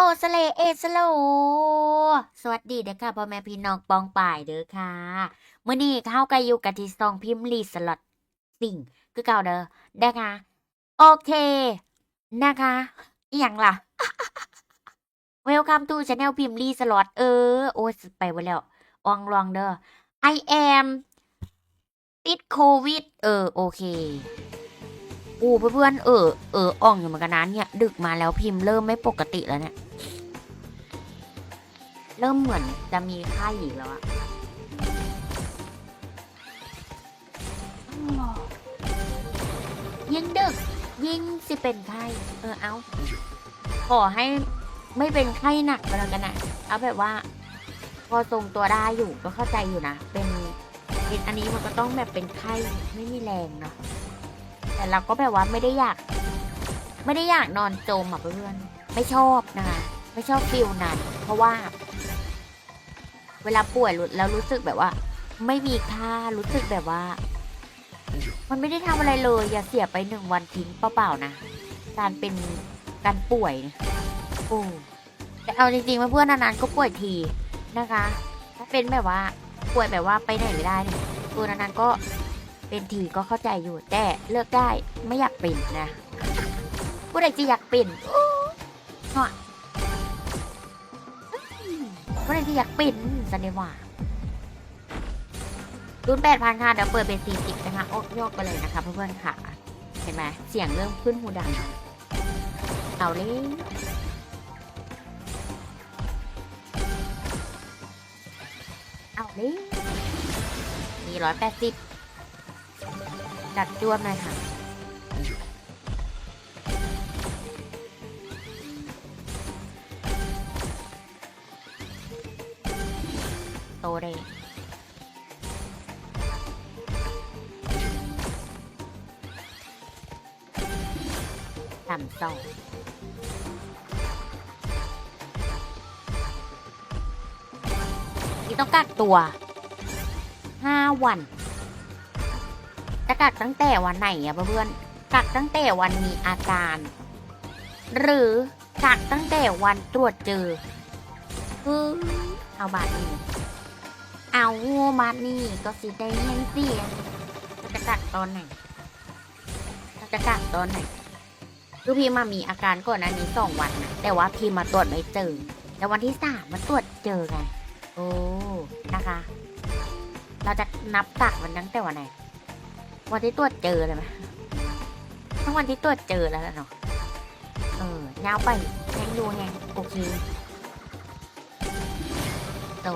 โอสเลเอสโล สวัสดีเด้อค่ะพ่อแม่พี่น้องปองป่ายเด้อค่ะมื้อนี้เข้ากันอยู่กับที่ซองพิมพ์ลีสล็อตสิ่ง คือเก่าเด้อนะคะโอเค นะคะอหย่างล่ะเวลคัมทูชาแนลพิมพ์ลีสล็อตเออ โอ้ยไปไว้แล้วอองลองเด้อ I am ติดโควิด เออ โอเค อูเพื่อนๆเออเอออ่องอยู่เหมือนกันนะเนี่ย ดึกมาแล้วพิมพ์เริ่มไม่ปกติแล้วเนี่ย เริ่มเหมือนจะมีไข้อีกแล้วอะยิ่งดึก ยิ่งสิเป็นไข้เออเอาขอให้ไม่เป็นไข้หนักก็แล้วกันนะเอาแบบว่า พอทรงตัวได้อยู่ก็เข้าใจอยู่นะเป็นเป็นอันนี้มันก็ต้องแบบเป็นไข้ไม่มีแรงเนาะ แต่เราก็แบบว่าไม่ได้อยาก ไม่ได้อยากนอนโจมอะเพื่อนไม่ชอบนะคะไม่ชอบฟิลนั้นเพราะว่า เวลาป่วยแล้วรู้สึกแบบว่า ไม่มีค่ารู้สึกแบบว่า มันไม่ได้ทำอะไรเลย อย่าเสียไปหนึ่งวันทิ้งเปล่าๆนะการเป็นการป่วยเนี่ยโอ้แต่เอาจริงๆว่าเพื่อนนานๆก็ป่วยทีนะคะ ถ้าเป็นแบบว่าป่วยแบบว่าไปไหนไม่ได้เนี่ยตัวนานๆก็ เป็นทีก็เข้าใจอยู่แต่เลือกได้ไม่อยากเป็นนะผู้ใดจะอยากเป็นเนาะผู้ใดจะอยากเป็นสันเดว่ารุ่นแปดพันค่ะเดี๋ยวเปิดเป็นสี่สิบนะคะโอกโยกไปเลยนะคะเพื่อนๆค่ะ เห็นไหมเสียงเริ่มขึ้นหูดังเอาเลยเอาเลยมีร้อยแปดสิบ ดัดจ้วมเลยค่ะ โตเลยสามสองนี่ต้องกักตัวห้าวัน จะกักตั้งแต่วันไหนอะเพื่อนกักตั้งแต่วันมีอาการ หรือกักตั้งแต่วันตรวจเจอคือเอาบาทนี้เอาบาทนี้ก็สิได้เห็นเสียจะกักตอนไหนจะกักตอนไหนคือพี่มามีอาการก่อนอันนี้สองวันนะแต่ว่าพี่มาตรวจไม่เจอแต่วันที่สามมาตรวจเจอไงโอ้ นะคะ เราจะนับกักมันตั้งแต่วันไหน วันที่ตรวจเจอเลยไหมทั้งวันที่ตรวจเจอแล้วล่ะเนาะ เออยาวไปแหงดูแหงโอเคโต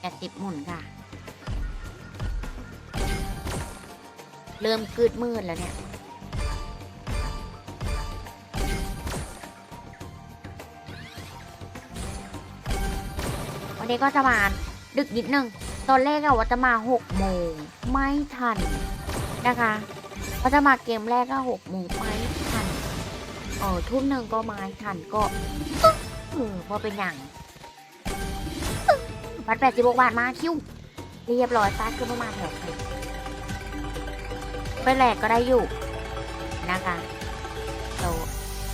แปดสิบหมุนค่ะ เริ่มกืดมืดแล้วเนี่ยวันนี้ก็จะมาดึกนิดนึง ตอนแรกอะว่าจะมาหกโมงไม่ทันนะคะว่าจะมาเกมแรกก็หกโมงไม่ทันเออทุ่มหนึ่งก็ไม่ทันก็เออพอเป็นอย่างพัดแปดสิบกบาทมาคิวเรียบร้อยตาขึ้นประมาณแถวไปแหลกก็ได้อยู่นะคะโต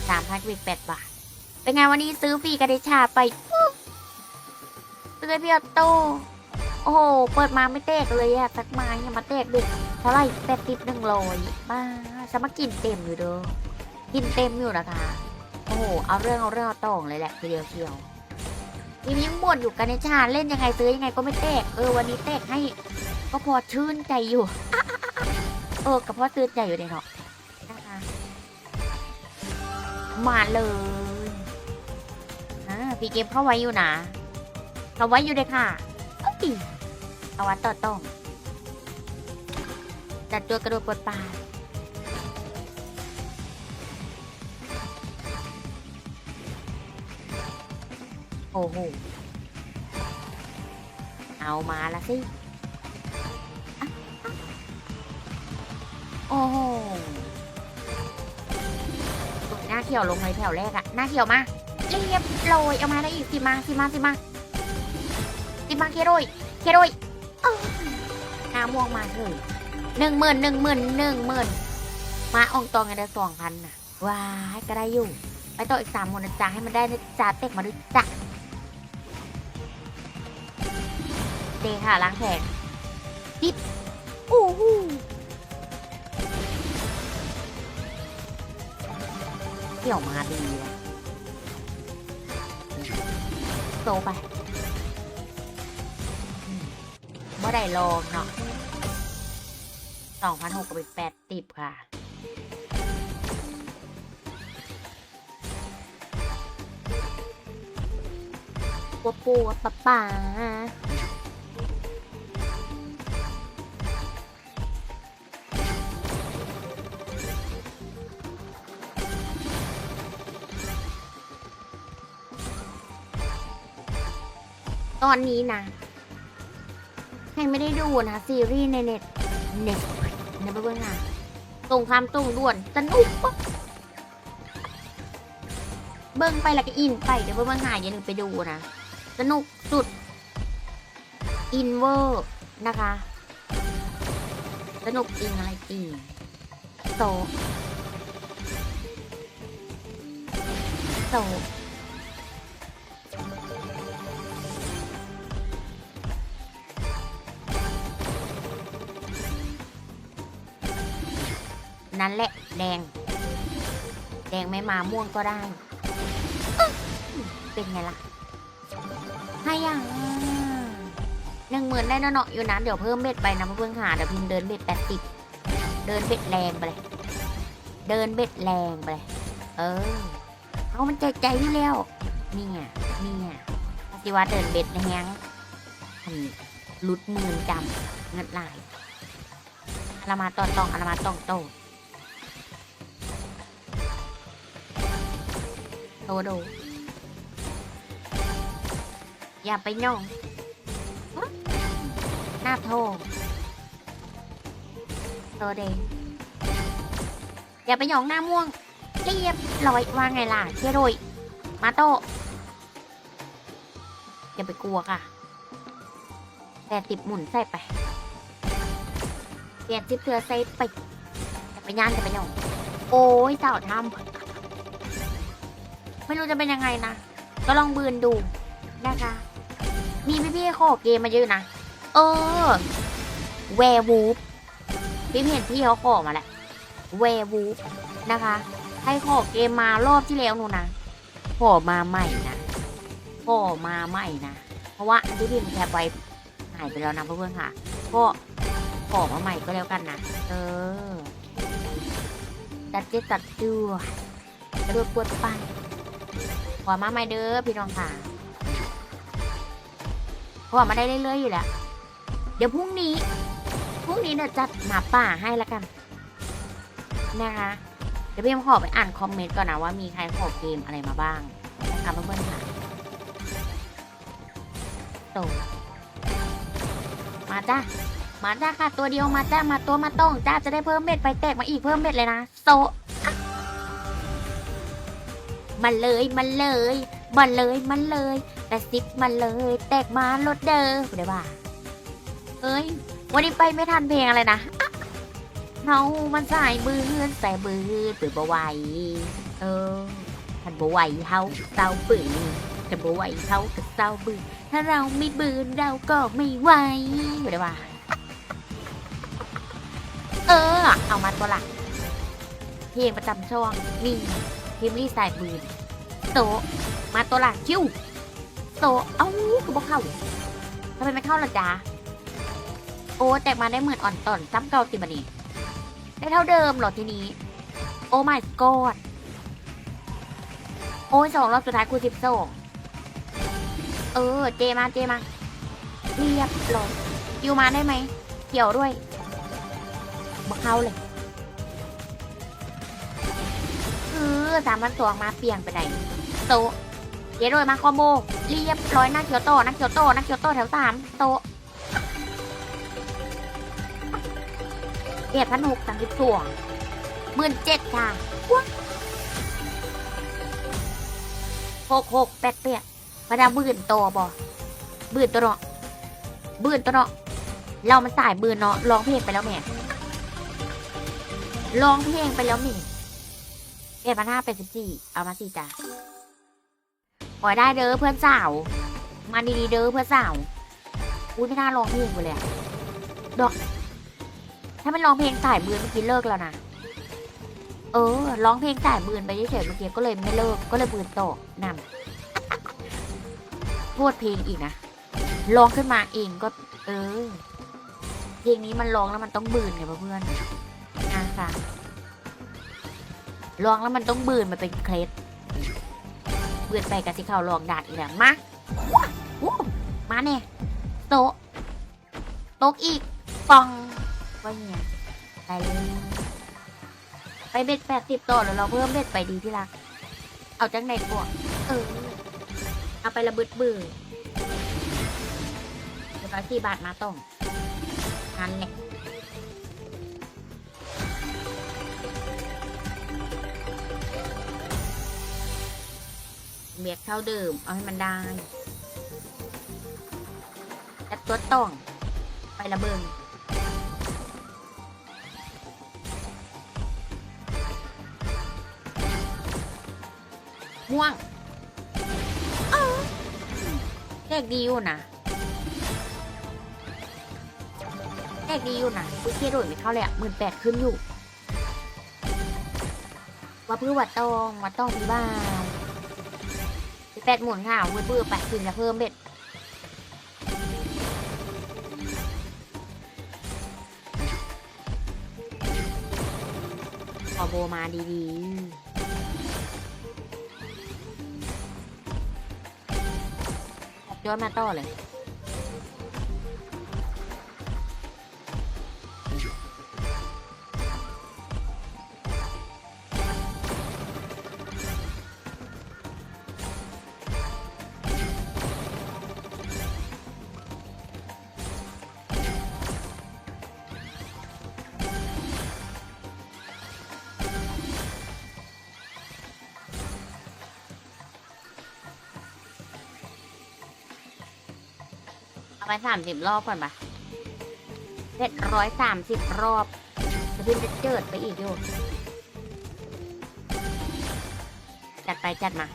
สามพันวิแปดบาท เป็นไงวันนี้ซื้อฟรีกระเดชาไปปุ๊บซื้อให้พี่ออโต้ โอ้โห เปิดมาไม่แตกเลยอะสักไม้เนี่ยมาแตกดึกเท่าไรแปดสิบหนึ่งร้อยบ้าสมากินเต็มอยู่เด้อกินเต็มอยู่นะคะ โอ้โห เอาเรื่องเอาเรื่องเอาตองเลยแหละทีเดียวเชียวทีนี้ยังบ่นอยู่กันในชาเล่นยังไงซื้อยังไงก็ไม่แตก เออวันนี้แตกให้ ก็พอชื่นใจอยู่ เออกับพ่อตื่นใจอยู่เลยเนาะนะคะมาเลยอ่าพี่เกมเข้าไว้อยู่นะเข้าไว้อยู่เลยค่ะ เอาวัดต่อต้องจัดตัวกระโดดปลดปลาโอ้โห เอามาละสิออโอ้โหหน้าเขียวลงเลยแถวแรกอะหน้าเขียวมา เรียบร้อยเอามาได้อีกสิมาสิมาสิมา มาเคโรยเคโรยเอ้าหน้าม่วงมาเถอะหนึ่งหมื่นหนึ่งหมื่นหนึ่งหมื่นมาอองตองกันได้สองพันนะว้ายก็ได้อยู่ ไปต่ออีกสามหมดนะจ๊ะให้มันได้นะจ๊ะเต็กมาด้วยจ้ะเตะค่ะล้างแขนจิ๊บอู้หูเกี่ยวมาดีอะโตไป บ่ได้ลองเนาะสองพันหกกับแปดติบค่ะปัวปัวปะป๋าตอนนี้นะ ครไม่ได้ดูนะซีรีส์ในเน็ตเน็ตในเบื้องหน้าตรงความตรงด่วนสนุกปะเบิ้งไปแล้วก็อินไปเดี๋ยวเบื้องหน้าอย่าลืมไปดูนะสนุกสุดอินเวอร์นะคะ สนุกจริงอะไรจริงโตโต นั่นแหละแดง แดงไม่มาม่วงก็ได้ เป็นไงล่ะให้ยังหนึ่งหมื่นได้เนาะอยู่นะเดี๋ยวเพิ่มเบ็ดไปนะเพื่อนๆค่ะเดี๋ยวพิมเดินเบ็ดแปดสิบเดินเบ็ดแรงไปเลยเดินเบ็ดแรงไปเลยเออเอามันใจใจอยู่แล้วนี่ไงนี่ไงปฏิวัติเดินเบ็ดแหงลุดมื่นจำเงินลายอารามาตอนตองอารามาตองโต โตโด อย่าไปย่องหน้าโทโตเดงอย่าไปหยองหน้าม่วง เรียบร้อยว่าไงล่ะเชยโดยมาโตอย่าไปกลัวค่ะแปดสิบหมุนใส่ไปเปลี่ยนสิบเธอใส่ไปอย่าไปย่านอย่าไปหยอง โอ้ยเจ้าทำ ไม่รู้จะเป็นยังไงนะ ก็ลองบืนดูนะคะ มีพี่ๆขอเกมมาเยอะนะ เออแวร์วูฟพี่เห็นพี่เขาขอมาแหละแวร์วูฟนะคะ ให้ขอเกมมารอบที่แล้วหนูนะขอมาใหม่นะขอมาใหม่นะ เพราะว่าอันที่พิมพ์แคปไว้หายไปแล้วนะเพื่อนๆค่ะ ก็ขอมาใหม่ก็แล้วกันนะ เออ ตัดเจ็ดตัดจัวกระโดดปวดไปข อมาใหม่เด้อพี่น้องค่ะเพราะว่ามาได้เรื่อยๆอยู่แหละเดี๋ยวพรุ่งนี้ พรุ่งนี้เดี๋ยจัดหมาป่าให้ละกัน นะคะ เดี๋ยวพี่ขอไปอ่านคอมเมนต์ก่อนนะว่ามีใครขอเกมอะไรมาบ้างนะคะเพื่อนๆค่ะโตมาจ้ามาจ้าค่ะ ตัวเดียวมาจ้ามาตัวมาต้องจ้าจะได้เพิ่มเม็ดไปแตกมาอีกเพิ่มเม็ดเลยนะโซ มันเลยมันเลยมันเลยมันเลยแต่ซิปมันเลย แตกมาลดเดิมได้ป่ะเอ้ย วันนี้ไปไม่ทันเพลงอะไรนะเฮามันสายบืนแต่บือนปืนบ่ไหวเออทันบ่ไหวเฮาเศร้าบืนทันบ่ไหวเฮากับเศร้าบืนถ้าเราไม่บืนเราก็ไม่ไหวได้ป่ะเออ เอามาตัวลักเพลงประจำช่วงนี่พิมลี่สายบืน โตมาตัวหลักชิวโตเอ้าคือบอกเข้าทำไมไม่เข้าล่ะจ๊ะโอ้แต่มาได้เหมือนอ่อนต่อนซ้ำเก่าติบันนี่ได้เท่าเดิมหรอทีนี้ โอ้ my god โอ้ยสองรอบสุดท้ายคูสิบสองเออ เจมาเจมา เรียบร้อยคิวมาได้ไหม เกี่ยวด้วยบอกเข้าเลยเออสามพันสองมาเปลี่ยนไปไหน โตะเลยวโดยมาคอมโบเรียบร้อยนักเกียวโตนักเกียวโตนักเกียวโตแถวสามโตเอ็ดพันหกสามสิบสองหมื่นเจ็ดค่ะหกหกแปดแปดพระดาบืนโตบ่บืนตัวเนาะบืนตัวเนาะเรามันสายบืนเนาะร้องเพลงไปแล้วแม่ร้องเพลงไปแล้วแม่แกจ็ดพันห้าเป็นสิบสี่เอามาสี่จ้า ขอได้เด้อเพื่อนสาว มาดีๆเด้อเพื่อนสาวอุ้ยไม่น่าร้องเพลงไปเลยอะดอก ถ้ามันร้องเพลงสายบืนเมื่อกี้เลิกแล้วนะ เออร้องเพลงสายบืนไปเฉยๆเมื่อกี้ก็เลยไม่เลิกก็เลยบืนต่นำโทษเพลงอีกนะร้องขึ้นมาเองก็ เออ เพลงนี้มันร้องแล้วมันต้องบืนไงเพื่อนอะค่ะร้องแล้วมันต้องบืนมันเป็นเคล็ด เบืนไปกับที่เขาลองดาดอีกแล้วมาวู้มาเนี่ยโตะโต๊ะอีกปองว่าเงี้ยไปเลยไปเบ็ดแปดสิบต่อแล้วเราเพิ่มเบ็ดไปดีที่รัก เอาจังไหนก่อนเออเอาไประเบิดเบื่อเดี๋ยวร้อยสี่บาทมาต้องนั่นแหล เบียเท่าเดิม เอาให้มันได้จัดตัวต้อง ไประเบิงม่วงอ้าวเลขดีอยู่นะเลขดีอยู่นะพี่เคโดดไม่เข้าเลยอะหมื่นแปดขึ้นอยู่ว่าเพื่อวัดตองวัดตองพี่บ้าน แปดหมุนค่ะเวื่อเบอร์แปดถึงจะเพิ่มเบ็ดขอโบมาดีๆย้อนมาต่อเลย สามสิบรอบก่อนปะเจ็ดร้อยสามสิบรอบจะพิมจะเจิดไปอีกอยู่ จัดไปจัดมา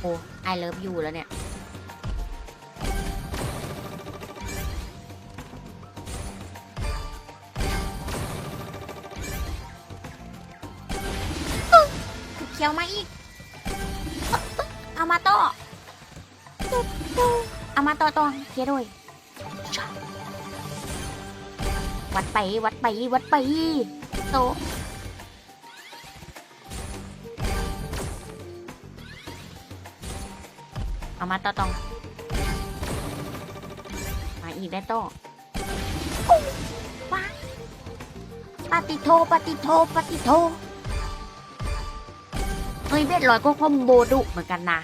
โอ้ไอเลิฟยูแล้วเนี่ย เอามาต่อเอามาโต่อต่อเคลียด้วยวัดไปวัดไปวัดไปโตเอามาต่อตอง มาอีกได้โอ้ว้าปฏิโทปฏิโทปฏิโทเฮ้ยเบ็ดร้อยก็คอมโบดุเหมือนกันนะ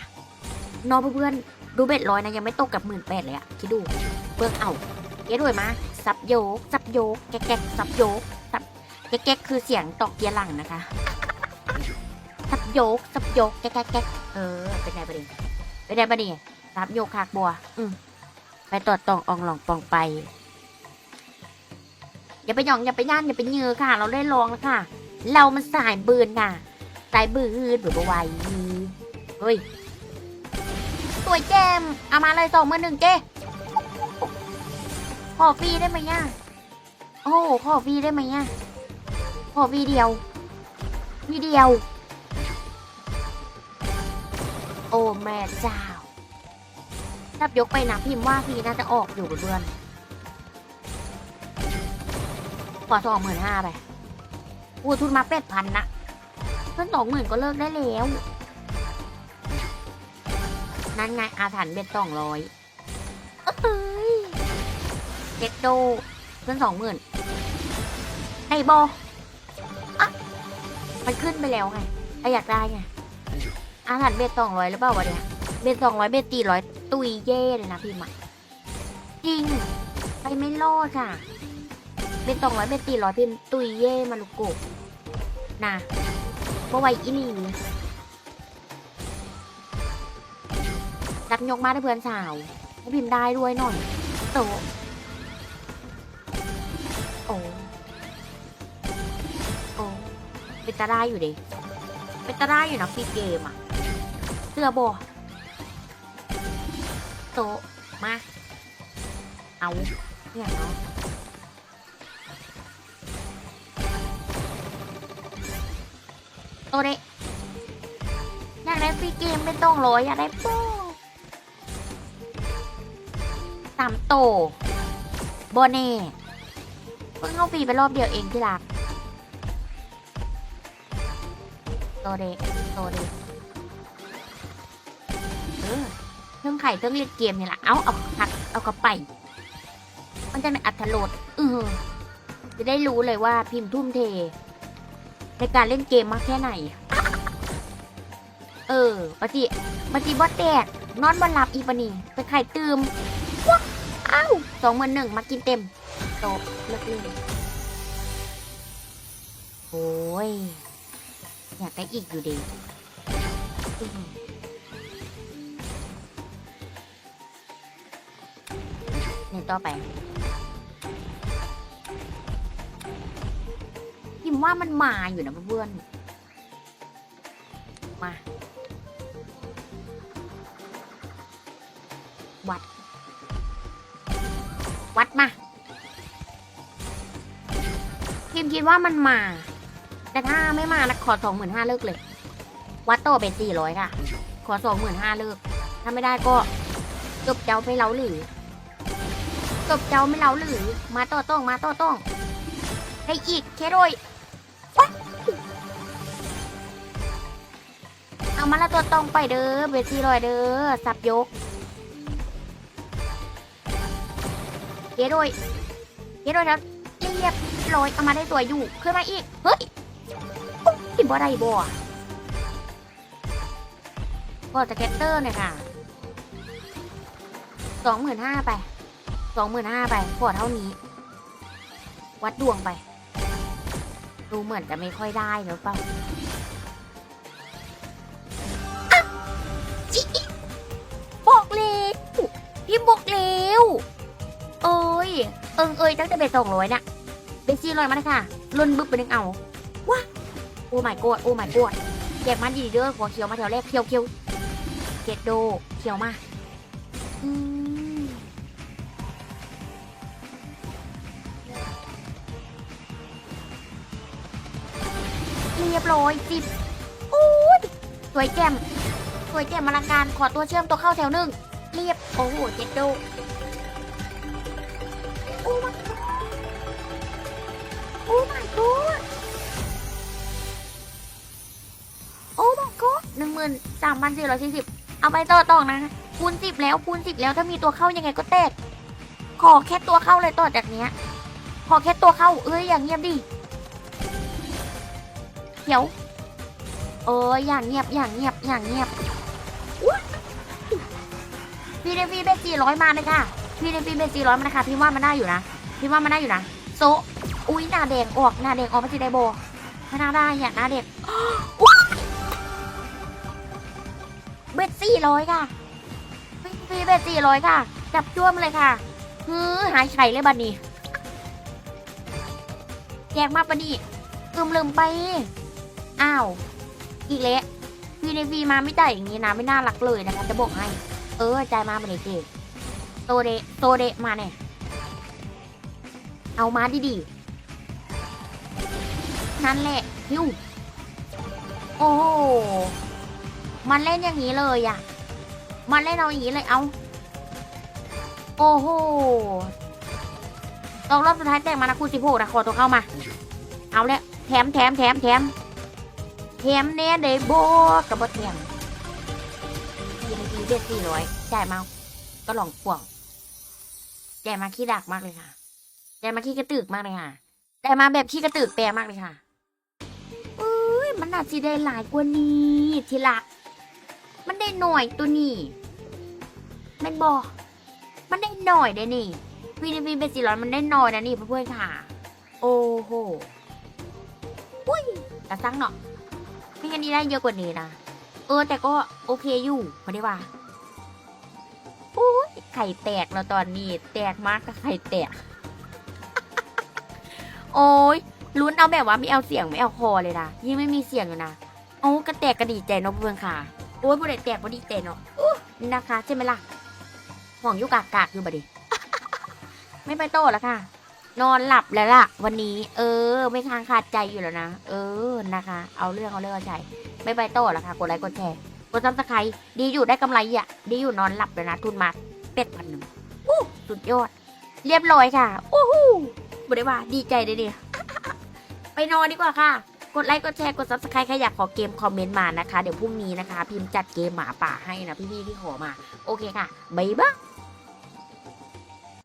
นอเพื่อนๆดูเบ็ดร้อยนะยังไม่ตกกับหมื่นแปดเลยอะคิดดูเบิ่งเอาเก๊ด้วยมาสับโยกสับโยกแก๊กแก๊กสับโยกสับแก๊กแก๊กคือเสียงตอกเกียร์หลังนะคะสับโยกสับโยกแก๊กแก๊กเออเป็นไงประเด็นเป็นไงประเด็นสับโยกคากบัว อืมไปต่อตองอองหลองปองไป อย่าไปหยองอย่าไปย่านอย่าไปเยือค่ะ เราได้ลองแล้วค่ะ เรามันสายบืนค่ะสายบืนหรือบ่ไหวเฮ้ย วยแจมเอามาเลยสองมือหนึ่งเจ้ขอฟรีได้ไหมย่าโอ้โหขอฟรีได้ไหมย่าขอฟรีเดียวฟีเดียว โอ้แม่เจ้าถ้ายกไปนะพิมพ์ว่าฟรีน่าจะออกอยู่เพื่อนขอสองหมื่นห้าไปอู้ทุนมาเป็ดพันนะเพิ่งสองหมื่นก็เลิกได้แล้ว นั่นไงอาถรรพ์เป็นสองร้อยเอ้ยเจ็ดโดเพิ่งสองหมื่นไอ้บออะมันขึ้นไปแล้วไงไออยากได้ไง อาถรรพ์เบ็ดสองร้อยหรือเปล่าวะเนี่ยเบ็ดสองร้อยเบ็ดตีร้อยตุยเย่เลยนะพี่ใหม่จริง ไปไม่รอดค่ะ เบ็ดสองร้อยเบ็ดตีร้อยพิมพ์ตุยเย่มาลูกโกะนะบ่ไหวอี หลียกมาให้เพื่อนสาวให้พิมพ์ได้ด้วยหน่อยโตโอ้โอ้เป็นตาได้อยู่ดิเป็นตาได้อยู่นะฟรีเกมอะเสื้อโบโตมาเอาเนี่ยเนาะโตเดะอยากได้ฟรีเกมไม่ต้องรออยากได้โป้ สามโตโบเน่เพิ่งเข้าฟรีไปรอบเดียวเองที่รักโตเดะโตเดะเออเครื่องไข่เครื่องเล่นเกมนี่แหละเอาเอาพักเอากระไป มันจะเป็นอัธรสเออจะได้รู้เลยว่าพิมพ์ทุ่มเท ในการเล่นเกมมากแค่ไหน เออปฏิปฏิบอแตกนอนบนหลับอีปนี่ไปไข่ตืม อ้าวสองหมื่นหนึ่งมากินเต็มโตะเลิกเล่นโอ้ย อยากได้อีกอยู่ดีเนี่ยต่อไปพิมว่ามันมาอยู่นะเพื่อนมา คิดว่ามันมา แต่ถ้าไม่มานะขอสองหมื่นห้าเลิกเลย วัดโตเป็นสี่ร้อยค่ะ ขอสองหมื่นห้าเลิก ถ้าไม่ได้ก็จบเจ้าไปเล้าหรือจบเจ้าไม่เล้าหรือ มาโต้ต้องมาโต้ต้องให้อีกแค่โดยเอามาละตัวตรงไปเด้อเบสซี่ลอยเด้อสับยกเกโดยเกโดยแล้ว รียบร้อยเอามาได้ตัวอยู่ขึ้นมาอีก เฮ้ยโอ้ยบ่ได้บ่ก็จะแกตเตอร์เนี่ยค่ะสองหมื่นห้าไปสองหมื่นห้าไปพอเท่านี้ วัดดวงไป ดูเหมือนจะไม่ค่อยได้หรือเปล่าบอกเร็วพี่บอกเร็ว เอ้ย เอิงเอ้ยตั้งแต่เบสสองร้อยเนี่ย เบสซี่ลอยมาเลยค่ะลุนบึ๊บไปนึงเอาว้าโอ้ไม่กดโอ้ไม่กดแยกมันดีเด้อขอเขียวมาแถวแรกเขียวเขียวเกตโดเขียวมาอืมเรียบร้อยจิบโอ้ยสวยแจ่มสวยแจ่มอลังการขอตัวเชื่อมตัวเข้าแถวหนึ่งเรียบโอ้โหเจ็ดโดโอ้ my god โอ้ my god โอ้หนึ่งหมื่นสามพันสี่ร้อยสี่สิบเอาไปต่อต่อนะคูณสิบแล้วคูณสิบแล้วถ้ามีตัวเข้ายังไงก็แตก ขอแค่ตัวเข้าเลยต่อจากเนี้ย ขอแค่ตัวเข้าเอ้ยอย่างเงียบดิเขียวเอออย่างเงียบอย่างเงียบอย่างเงียบอุ๊ยพี่เดฟี่เบสสี่ร้อยมาเลยค่ะพี่เดฟี่เบสสี่ร้อยมาเลยค่ะพี่ว่ามันได้อยู่นะพี่ว่ามันได้อยู่นะโซ อุ้ยหน้าแดงออกหน้าแดงออกมาสิไดโบไม่น่าได้อย่าหน้าเด็กเบสสี่ร้อยค่ะพี่ฟีเบสสี่ร้อยค่ะ จับจ้วมเลยค่ะฮือหายไข่เลยบัดนี้แยกมาปะนี่อืมลืมไป อ้าว อีกแล้ววีในวีมาไม่จ่ายอย่างนี้นะไม่น่ารักเลยนะคะจะบอกให้ เออใจมาบันนี้เจโตเดโตเดมาเนี่ยเอามาดีๆ นั่นแหละฮิวโอ้โหมันเล่นอย่างนี้เลยอะมันเล่นเอาอย่างนี้เลยเอาโอ้โหตองรอบสุดท้ายแต่งมานะคูสิบหกนะขอตัวเข้ามา เอาแล้วแถมแถมแถมแถมแถมเน่เดโบกับบแถมทีนทีเด็ดสี่ร้อยจ่ายมาก็ลองป่วงจ่ายมาขี้ดักมากเลยค่ะจ่ายมาขี้กระตึกมากเลยค่ะจ่ายมาแบบขี้กระตึกแปรมากเลยค่ะ มันอาจจะได้หลายกว่านี้ทีละ มันได้หน่อยตัวนี้แม่นบอมันได้หน่อยเด้นี่วีนวีเป็นสี่ร้อยมันได้หน่อยนะนี่เพื่อนๆค่ะ โอ้โหอุ้ยกระซังเนาะไม่งั้นนี่ได้เยอะกว่านี้นะเออ แต่ก็โอเคอยู่พอดีว่าโอ้ยไข่แตกแล้วตอนนี้ แตกมากกับไข่แตก โอ้ย ลุ้นเอาแบบว่าไม่เอาเสียงไม่เอาคอเลยนะยิ่งไม่มีเสียงอยู่นะโอ้กระแตกกระดีใจเนาะเพื่อนค่ะโอ้ยบุได้แตกบุดีใจเนาะนะคะใช่ไหมล่ะห่วงยุกากากอยู่บดีไม่ไปโต้แล้วค่ะ นอนหลับแล้วล่ะ วันนี้ เออ ไม่ค้างคาใจอยู่แล้วนะเออนะคะ เอาเรื่องเอาเรื่องเอาใจไม่ไปโต้แล้วค่ะกดไลค์กดแชร์กดซับสไครต์ดีอยู่ได้กำไรอะ ดีอยู่นอนหลับเลยนะ ทุนมาเป็ดพันหนึ่งอู้สุดยอด เรียบร้อยค่ะโอ้โหบอกได้ว่าดีใจเลยดิไป นอนดีกว่าค่ะ กดไลค์กดแชร์กดซับสไครต์ใครอยากขอเกมคอมเมนต์มานะคะ เดี๋ยวพรุ่งนี้นะคะ พิมพ์จัดเกมหมาป่าให้นะพี่ๆที่ขอมา โอเคค่ะบ๊ายบาย